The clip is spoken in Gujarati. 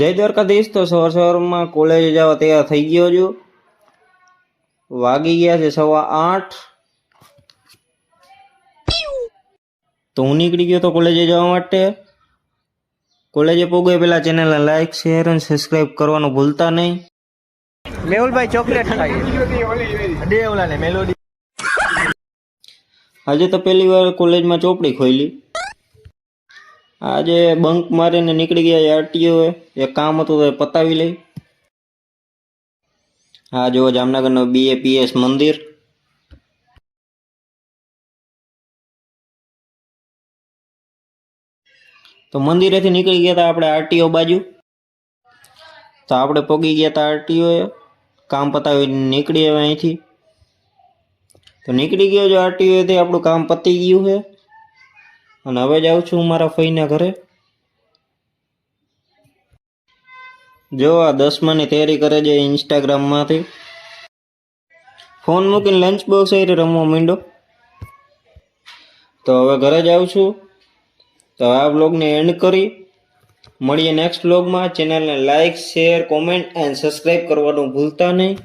જય દ્વારકાધીશ તો સવાર સવારમાં કોલેજે જવા તૈયાર થઈ ગયો છું. વાગી ગયા છે સવા આઠ. તો હું નીકળી ગયો તો કોલેજે જવા માટે. કોલેજે પોગે પેલા ચેનલને લાઈક શેર અને સબસ્ક્રાઈબ કરવાનું ભૂલતા નહીં. મેહુલભાઈ ચોકલેટ ખાઈ આજે તો પહેલી વાર કોલેજમાં ચોપડી ખોલી આજે બંક મારીને નીકળી ગયા આરટીઓ એક કામ હતું તો એ પતાવી લઈ. હા જો જામનગરનો બીએપીએસ મંદિર. તો મંદિરેથી નીકળી ગયા હતા આપણે આરટીઓ બાજુ. તો આપણે પોગી ગયા હતા આરટીઓ કામ પતાવીને નીકળી હવે અહીંથી. તો નીકળી ગયો જો આરટીઓથી આપણું કામ પતી ગયું છે. અને હવે જ આવું છું હું મારા ફઈના ઘરે. જો આ દસમાની તૈયારી કરે છે ઇન્સ્ટાગ્રામમાંથી. ફોન મૂકીને લંચ બોક્સ એ રમવા માંડો તો હવે ઘરે જ આવું છું. તો આ બ્લોગને એન્ડ કરી. મળીએ નેક્સ્ટ બ્લોગમાં ચેનલને like share, comment and subscribe કરવાનું ભૂલતા નહીં.